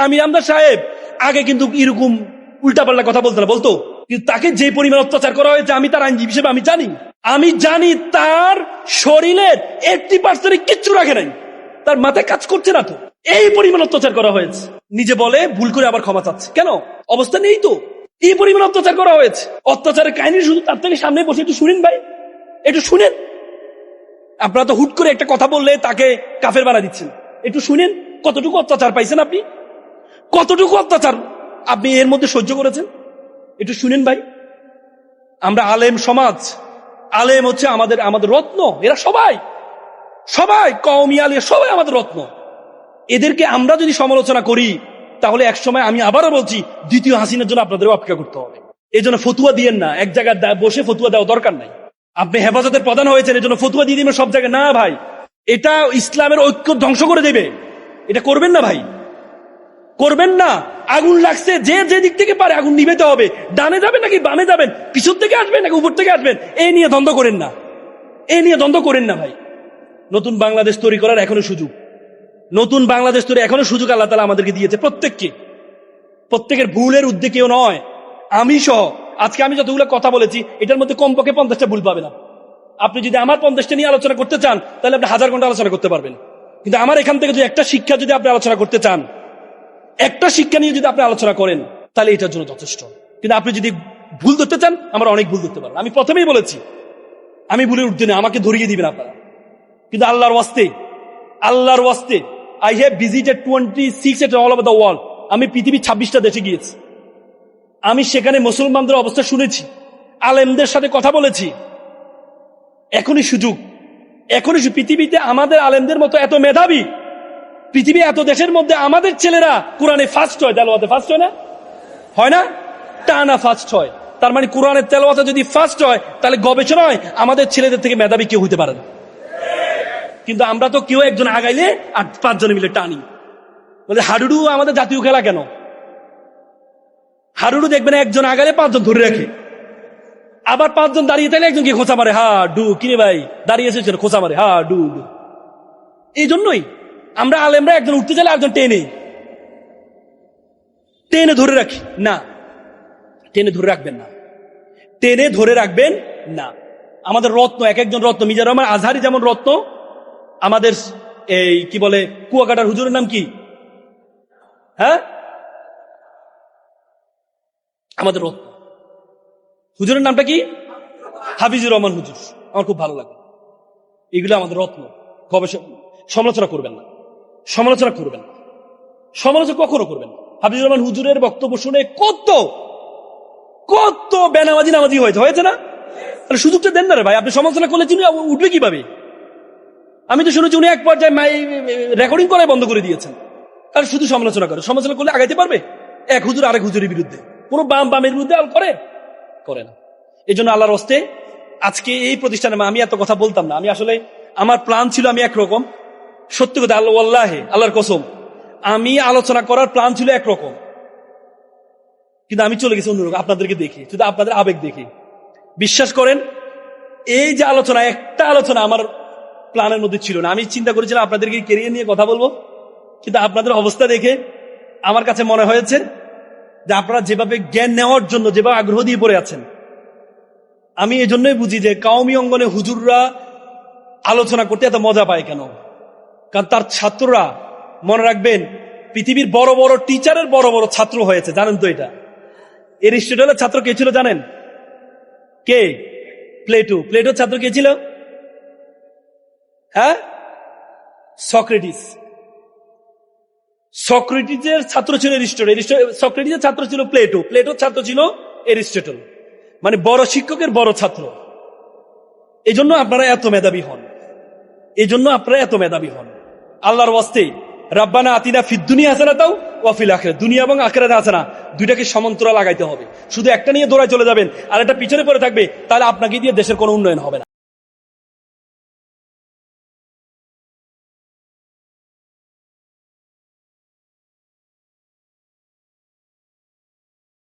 আমির আমদার সাহেব, আগে কিন্তু এরকম উল্টাপাল্টা কথা বলতো না, বলতো? কিন্তু তাকে যে পরিমাণ অত্যাচার করা হয়েছে, আমি তার আইনজীবী হিসেবে আমি জানি। আমি জানি তার শরীরের এইটটি পার্সেন্ট কিচ্ছু রাখে নাই। তার মাথায় কাজ করছে না তো। এই পরিমাণ অত্যাচার করা হয়েছে। নিজে বলে ভুল করে আবার ক্ষমা চাচ্ছে। কেন? অবস্থা নেই তো। এই পরিমাণ অত্যাচার করা হয়েছে? অত্যাচারের কাহিনী শুধু তার থেকে সামনে বসে একটু শুনেন ভাই। একটু শুনেন। আপনারা তো হুট করে একটা কথা বললে তাকে কাফের বানা দিচ্ছেন। একটু শুনেন কতটুকু অত্যাচার পাইছেন আপনি? কতটুকু অত্যাচার? আপনি এর মধ্যে সহ্য করেছেন? একটু শুনেন ভাই। আমরা আলেম সমাজ। আলেম হচ্ছে আমাদের আমাদের রত্ন। এরা সবাই সবাই, কওমি আলিয়া সবাই আমাদের রত্ন। এদেরকে আমরা যদি সমালোচনা করি, তাহলে একসময় আমি আবারও বলছি, দ্বিতীয় হাসিনার জন্য আপনাদের অপেক্ষা করতে হবে। এই জন্য ফতুয়া দিয়েন না। এক জায়গায় বসে ফতুয়া দেওয়া দরকার নাই। আপনি হেফাজতের প্রধান হয়েছেন, এই জন্য ফতুয়া দিয়ে দিবেন সব জায়গায়। না ভাই, এটা ইসলামের ঐক্য ধ্বংস করে দেবে। এটা করবেন না ভাই। করবেন না। আগুন লাগছে, যে যে দিক থেকে পারে আগুন নিবেতে হবে। ডানে যাবেন নাকি বামে যাবেন? পিছন থেকে আসবেন নাকি উপর থেকে আসবেন? এই নিয়ে দ্বন্দ্ব করেন না। এই নিয়ে দ্বন্দ্ব করেন না ভাই। নতুন বাংলাদেশ তৈরি করার এখনও সুযোগ। নতুন বাংলাদেশ তৈরি এখনও সুযোগ আল্লাহ তালা আমাদেরকে দিয়েছে প্রত্যেককে। প্রত্যেকের ভুলের উদ্যোগ কেউ নয়। আমি সহ। আজকে আমি যতগুলো কথা বলেছি, এটার মধ্যে কমপক্ষে পঞ্চাশটা ভুল পাবে না আপনি যদি আমার পঞ্চাশটা নিয়ে আলোচনা করতে চান, তাহলে আপনি হাজার ঘণ্টা আলোচনা করতে পারবেন। কিন্তু আমার এখান থেকে যদি একটা শিক্ষা যদি আপনি আলোচনা করতে চান একটা শিক্ষা নিয়ে যদি আপনি আলোচনা করেন, তাহলে এটার জন্য যথেষ্ট। কিন্তু আপনি যদি ভুল ধরতে চান, আমরা অনেক ভুল ধরতে পারব। আমি প্রথমেই বলেছি, আমি ভুলের উঠতে না আমাকে ধরিয়ে দিবেন আপনারা। কিন্তু আল্লাহর ওয়াস্তে আল্লাহর ওয়াস্তে I have visited twenty six at all over the world আমি পৃথিবীর ছাব্বিশটা দেশে গিয়েছি। আমি সেখানে মুসলমানদের অবস্থা শুনেছি, আলেমদের সাথে কথা বলেছি। এখনই সুযোগ, এখনই পৃথিবীতে আমাদের আলেমদের মতো এত মেধাবী পৃথিবী এত দেশের মধ্যে আমাদের ছেলেরা কোরআনে ফার্স্ট হয় তেলোয়াতে ফার্স্ট হয় না? হয় না? টানা ফার্স্ট হয়। তার মানে কোরআনের তেলোয়াতে যদি ফার্স্ট হয়, তাহলে গবেষণায় আমাদের ছেলেদের থেকে মেধাবী কেউ হতে পারে না। কিন্তু আমরা তো কেউ একজন আগাইলে আর পাঁচজনে মিলে টানি। বলে, হাডুডু আমাদের জাতীয় খেলা কেন? হাডুডু দেখবেন একজন আগালে পাঁচজন ধরে রাখে। আবার পাঁচজন দাঁড়িয়ে থাকলে একজনকে খোঁচা মারে হা ডু কিনে ভাই, দাঁড়িয়ে এসেছেন, খোঁচা মারে হা ডু ডু। এই জন্যই আমরা আলেমরা একজন উঠতে চাইলে একজন টেনে। টেনে ধরে রাখি, না। টেনে ধরে রাখবেন না। টেনে ধরে রাখবেন না। আমাদের রত্ন, এক একজন রত্ন মিজার রহমান আজহারি যেমন রত্ন, আমাদের এই কি বলে, কুয়াকাটার হুজুরের নাম কি? হ্যাঁ? আমাদের রত্ন। হুজুরের নামটা কি? হাফিজুর রহমান হুজুর। আমার খুব ভালো লাগে। এগুলো আমাদের রত্ন। গবেষণা সমালোচনা করবেন না। সমালোচনা করবেন সমালোচনা কখনো করবেন হাফিজুর রহমান হুজুরের বক্তব্য শুনে কত কত বেনামাজি নামাজি হয়েছে হয়েছে না? তাহলে সুযোগটা দেন না রে ভাই, আপনি সমালোচনা করলে চিনি উঠবে কীভাবে? আমি তো শুনেছি উনি এক পর্যায়ে রেকর্ডিং করাই বন্ধ করে দিয়েছেন। কারণ শুধু সমালোচনা করে। সমালোচনা করলে আগাইতে পারবে? এক হুজুর আরেক হুজুরের বিরুদ্ধে। কোনো বাম বামের বিরুদ্ধে আর করে? করে না। এই জন্য আল্লাহর হস্তে আজকে এই প্রতিষ্ঠানে আমি এত কথা বলতাম না। আমি আসলে, আমার প্ল্যান ছিল আমি একরকম। সত্যি কথা, আল্লাহ আল্লাহে আল্লাহর কসম, আমি আলোচনা করার প্ল্যান ছিল একরকম। কিন্তু আমি চলে গেছি অন্যরকম, আপনাদেরকে দেখি, শুধু আপনাদের আবেগ দেখি। বিশ্বাস করেন, এই যে আলোচনা, একটা আলোচনা আমার প্ল্যানের মধ্যে ছিল না। আমি চিন্তা করেছিলাম আপনাদেরকে কেরিয়ার নিয়ে কথা বলব, কিন্তু আপনাদের অবস্থা দেখে আমার কাছে মনে হয়েছে যে আপনারা যেভাবে জ্ঞান নেওয়ার জন্য, যেভাবে আগ্রহ দিয়ে পড়ে আছেন, আমি এই জন্যই বুঝি যে কাউমি অঙ্গনে হুজুররা আলোচনা করতে এত মজা পায় কেন? কারণ তার ছাত্ররা মনে রাখবেন, পৃথিবীর বড় বড় টিচারের বড় বড় ছাত্র হয়েছে, জানেন তো এটা। এরিস্টটলের ছাত্র কে ছিল জানেন? কে? প্লেটো। প্লেটোর ছাত্র কে ছিল? হ্যাঁ? সক্রেটিস। সক্রেটিসের ছাত্র ছিল এরিস্টটল। সক্রেটিসের ছাত্র ছিল প্লেটো। প্লেটোর ছাত্র ছিল এরিস্টটল। মানে বড় শিক্ষকের বড় ছাত্র। এই জন্য আপনারা এত মেধাবী হন। এই জন্য আপনারা এত মেধাবী হন। আল্লাহর ওয়াস্তে, রাব্বানা আতিনা ফিদ দুনিয়া হাসানা তাও ওয়াফিল আখরে দুনিয়া এবং আখেরাতে হাসানা দুইটাকে সমান্তরা লাগাইতে হবে। শুধু একটা নিয়ে দৌড়ায় চলে যাবেন, আর একটা পিছনে পড়ে থাকবে, তাহলে আপনাকে দিয়ে দেশের কোনো উন্নয়ন হবে না।